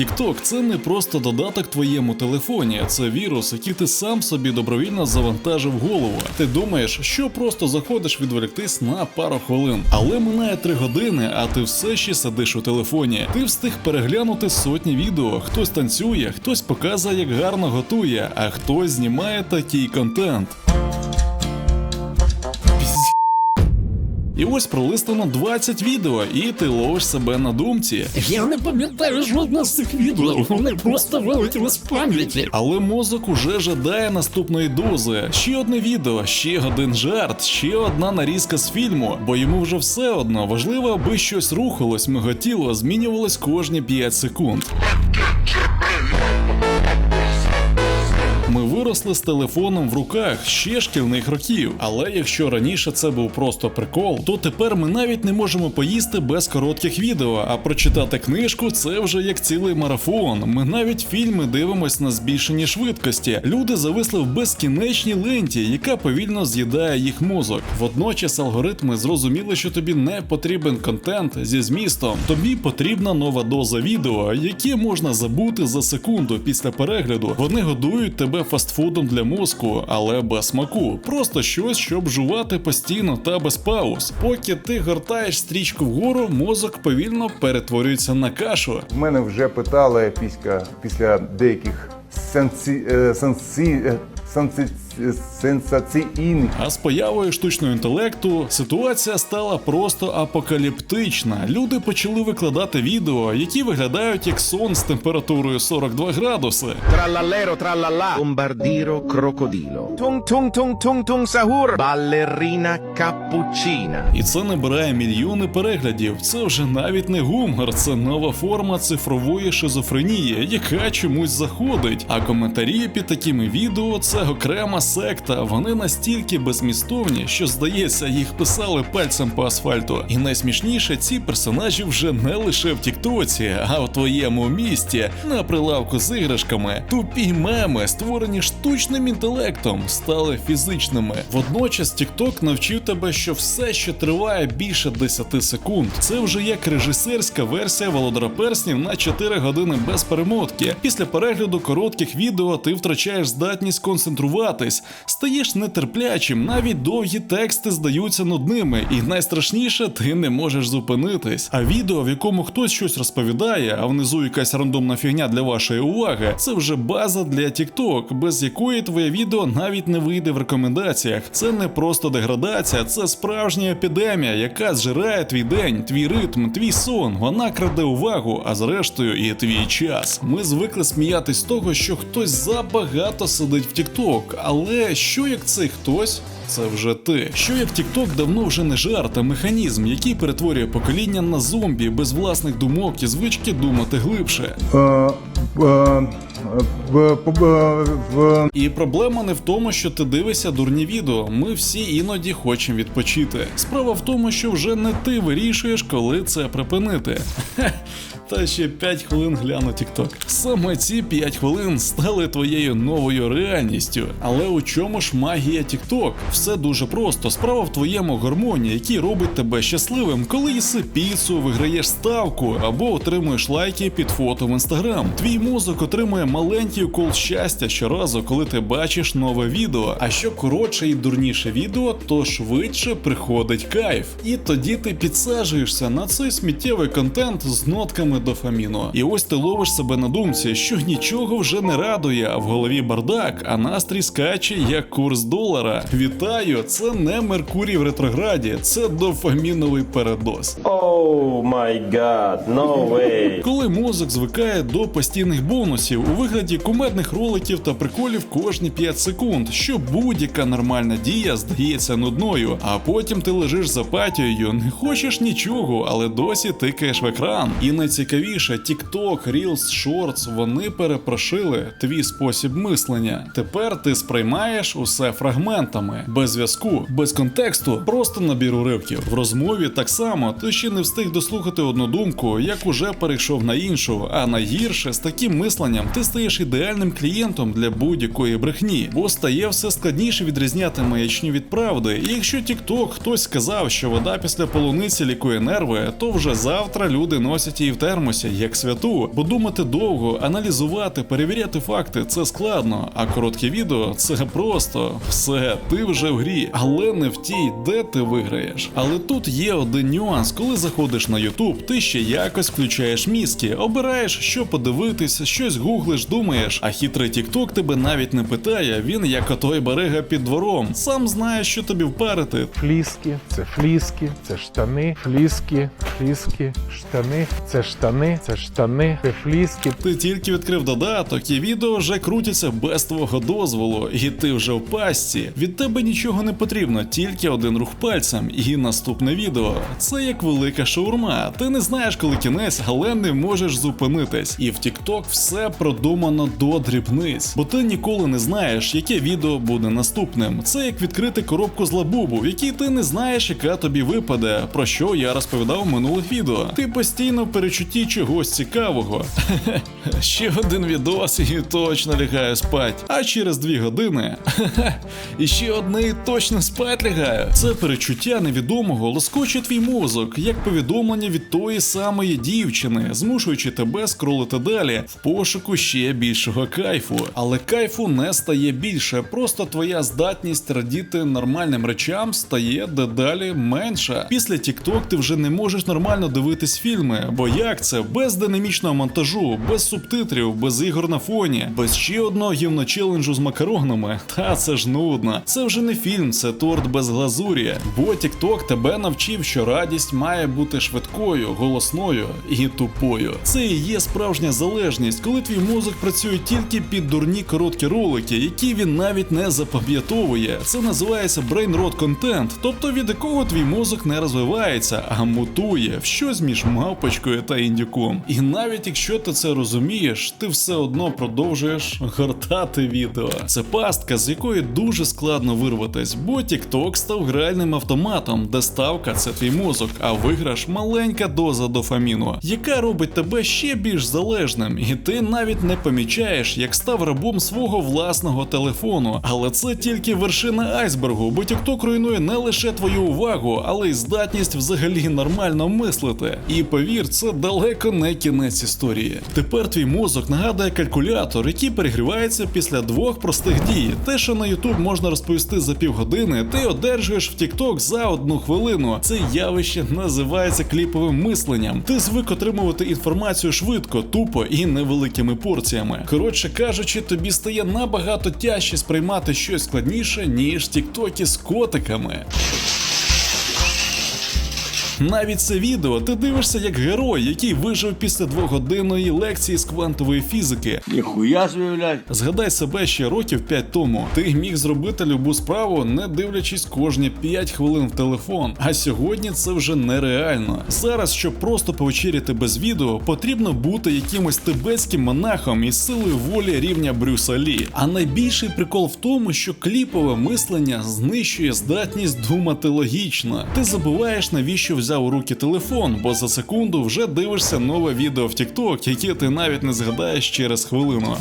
TikTok – це не просто додаток твоєму телефоні, це вірус, який ти сам собі добровільно завантажив голову. Ти думаєш, що просто заходиш відволіктись на пару хвилин, але минає три години, а ти все ще сидиш у телефоні. Ти встиг переглянути сотні відео. Хтось танцює, хтось показує, як гарно готує, а хтось знімає такий контент. І ось пролистано 20 відео, і ти ловиш себе на думці. Я не пам'ятаю жодного з цих відео, вони просто вилетіли з пам'яті. Але мозок уже жадає наступної дози. Ще одне відео, ще один жарт, ще одна нарізка з фільму, бо йому вже все одно важливо, аби щось рухалось, миготіло, змінювалось кожні 5 секунд. Виросли з телефоном в руках ще шкільних років. Але якщо раніше це був просто прикол, то тепер ми навіть не можемо поїсти без коротких відео, а прочитати книжку це вже як цілий марафон. Ми навіть фільми дивимось на збільшенні швидкості. Люди зависли в безкінечній ленті, яка повільно з'їдає їх мозок. Водночас алгоритми зрозуміли, що тобі не потрібен контент зі змістом. Тобі потрібна нова доза відео, які можна забути за секунду після перегляду. Вони годують тебе фастфудом для мозку, але без смаку. Просто щось, щоб жувати постійно та без пауз. Поки ти гортаєш стрічку вгору, мозок повільно перетворюється на кашу. В мене вже питали після, після деяких сенсі, е, сенсі, е, сенсі, сенсаційних А з появою штучного інтелекту ситуація стала просто апокаліптична. Люди почали викладати відео, які виглядають як сон з температурою 42 градуси. Tung tung tung tung tung sahur. Ballerina cappuccina. І це набирає мільйони переглядів. Це вже навіть не гумор, це нова форма цифрової шизофренії, яка чомусь заходить. А коментарі під такими відео це окрема секта. Вони настільки безмістовні, що здається, їх писали пальцем по асфальту. І найсмішніше, ці персонажі вже не лише в Тіктоці, а в твоєму місті на прилавку з іграшками. Тупі меми, створені штучним інтелектом, стали фізичними. Водночас TikTok навчив тебе, що все, що триває більше 10 секунд, це вже як режисерська версія Володара Перснів на 4 години без перемотки. Після перегляду коротких відео ти втрачаєш здатність концентруватись, стаєш нетерплячим, навіть довгі тексти здаються нудними, і найстрашніше, ти не можеш зупинитись. А відео, в якому хтось щось розповідає, а внизу якась рандомна фігня для вашої уваги, це вже база для TikTok, без якої твоє відео навіть не вийде в рекомендаціях. Це не просто деградація, це справжня епідемія, яка зжирає твій день, твій ритм, твій сон. Вона краде увагу, а зрештою і твій час. Ми звикли сміятись з того, що хтось забагато сидить в TikTok, але що як цей хтось? Це вже ти. Що як TikTok давно вже не жарт, а механізм, який перетворює покоління на зомбі без власних думок і звички думати глибше. е, е, в, І проблема не в тому, що ти дивишся дурні відео. Ми всі іноді хочемо відпочити. Справа в тому, що вже не ти вирішуєш, коли це припинити. Та ще 5 хвилин гляну TikTok. Саме ці 5 хвилин стали твоєю новою реальністю. Але у чому ж магія TikTok? Все дуже просто. Справа в твоєму гормоні, який робить тебе щасливим, коли їси піцу, виграєш ставку або отримуєш лайки під фото в інстаграм. Твій мозок отримує маленький укол щастя щоразу, коли ти бачиш нове відео. А що коротше і дурніше відео, то швидше приходить кайф. І тоді ти підсаджуєшся на цей сміттєвий контент з нотками дофаміну. І ось ти ловиш себе на думці, що нічого вже не радує, а в голові бардак, а настрій скаче як курс долара. Вітаю, це не Меркурій в ретрограді, це дофаміновий передоз. Oh my god, no way. Коли мозок звикає до постійних бонусів у вигляді кумедних роликів та приколів кожні 5 секунд, що будь-яка нормальна дія здається нудною, а потім ти лежиш з апатією, не хочеш нічого, але досі тикаєш в екран. І найцікавіше, TikTok, Reels, Shorts, вони перепрошили твій спосіб мислення. Тепер ти сприймаєш усе фрагментами, без зв'язку, без контексту, просто набір уривків. В розмові так само ти ще не встиг дослухати одну думку, як уже перейшов на іншу. А найгірше з таким мисленням ти стаєш ідеальним клієнтом для будь-якої брехні, бо стає все складніше відрізняти маячню від правди. І якщо TikTok хтось сказав, що вода після полуниці лікує нерви, то вже завтра люди носять її в термосі термосі як святу, бо думати довго, аналізувати, перевіряти факти це складно. А коротке відео це просто все, ти вже в грі, але не в тій, де ти виграєш. Але тут є один нюанс, коли заходиш на YouTube, ти ще якось включаєш мізки, обираєш, що подивитись, щось гуглиш, думаєш, а хитрий TikTok тебе навіть не питає, він як отой берега під двором. Сам знає, що тобі впарити. Фліски, це фліски, це штани, фліски, фліски, штани, це штани, це штани, це. Ти тільки відкрив додаток, і відео вже крутяться без твого дозволу, і ти вже в пастці. Від тебе нічого не потрібно, тільки один рух пальцем, і наступне відео. Це як велика шаурма. Ти не знаєш, коли кінець, але не можеш зупинитись. І в TikTok все продумано до дрібниць, бо ти ніколи не знаєш, яке відео буде наступним. Це як відкрити коробку з лабубу, в якій ти не знаєш, яка тобі випаде, про що я розповідав в минулих відео. Ти постійно в перечутті чогось цікавого. Ще один відос і точно лягаю спать. А через дві години і ще одне і точно спать лягаю. Це перечуття невідомого лоскоче твій мозок, як повідомлення від тої самої дівчини, змушуючи тебе скролити далі в пошуку ще більшого кайфу. Але кайфу не стає більше, просто твоя здатність радіти нормальним речам стає дедалі менша. Після TikTok ти вже не можеш нормально дивитись фільми, бо як це без динамічного монтажу, без субтитрів, без ігор на фоні, без ще одного гівно челенджу з макаронами. Та це ж нудно. Це вже не фільм, це торт без глазурі. Бо TikTok тебе навчив, що радість має бути швидкою, голосною і тупою. Це і є справжня залежність, коли твій мозок працює тільки під дурні короткі ролики, які він навіть не запам'ятовує. Це називається rot content, тобто від якого твій мозок не розвивається, а мутує в щось між мавпочкою та індюком. І навіть якщо ти це розумієш, ти все одно продовжуєш гортати відео. Це пастка, з якої дуже складно вирватись, бо TikTok став гральним автоматом, де ставка це твій мозок, а виграш маленька доза дофаміну, яка робить тебе ще більш залежним, і ти навіть не помічаєш, як став рабом свого власного телефону. Але це тільки вершина айсбергу, бо TikTok руйнує не лише твою увагу, але й здатність взагалі нормально мислити. І повір, це далеко не кінець історії. Тепер твій мозок нагадує калькулятор, який перегрівається після двох простих дій. Те, що на YouTube можна розповісти за півгодини, ти одержуєш в TikTok за одну хвилину. Це явище називається кліповим мисленням. Ти звик отримувати інформацію швидко, тупо і невеликими порціями. Коротше кажучи, тобі стає набагато тяжче сприймати щось складніше, ніж тіктоки з котиками. Навіть це відео ти дивишся як герой, який вижив після двогодинної лекції з квантової фізики. Ніхуя собі. Згадай себе ще років 5 тому. Ти міг зробити любу справу, не дивлячись кожні 5 хвилин в телефон. А сьогодні це вже нереально. Зараз, щоб просто повечеряти без відео, потрібно бути якимось тибетським монахом із силою волі рівня Брюса Лі. А найбільший прикол в тому, що кліпове мислення знищує здатність думати логічно. Ти забуваєш, навіщо взяв у руки телефон, бо за секунду вже дивишся нове відео в TikTok, яке ти навіть не згадаєш через хвилину.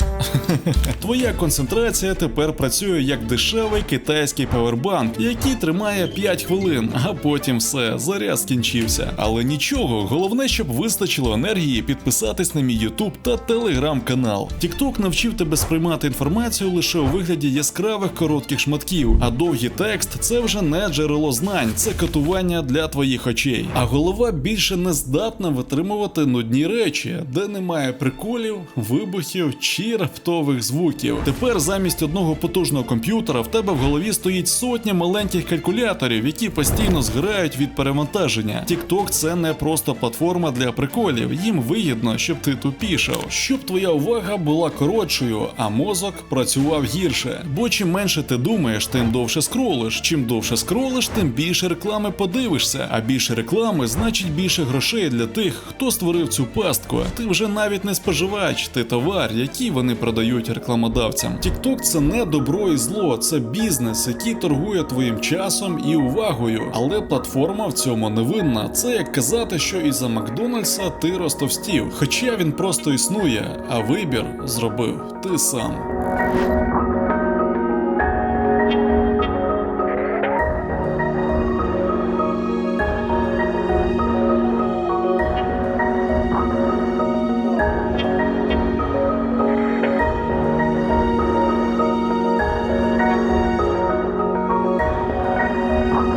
Твоя концентрація тепер працює як дешевий китайський павербанк, який тримає 5 хвилин, а потім все, заряд скінчився. Але нічого, головне, щоб вистачило енергії підписатись на мій YouTube та телеграм канал. TikTok навчив тебе сприймати інформацію лише у вигляді яскравих коротких шматків, а довгий текст це вже не джерело знань, це катування для твоїх очей. А голова більше не здатна витримувати нудні речі, де немає приколів, вибухів чи раптових звуків. Тепер замість одного потужного комп'ютера в тебе в голові стоїть сотня маленьких калькуляторів, які постійно згорають від перевантаження. TikTok – це не просто платформа для приколів. Їм вигідно, щоб ти тупішав, щоб твоя увага була коротшою, а мозок працював гірше. Бо чим менше ти думаєш, тим довше скролиш. Чим довше скролиш, тим більше реклами подивишся. А більше реклами значить більше грошей для тих, хто створив цю пастку. Ти вже навіть не споживач, ти товар, який вони продають рекламодавцям. TikTok – це не добро і зло, це бізнес, який торгує твоїм часом і увагою. Але платформа в цьому не винна. Це як казати, що із-за Макдональдса ти розтовстів. Хоча він просто існує, а вибір зробив ти сам.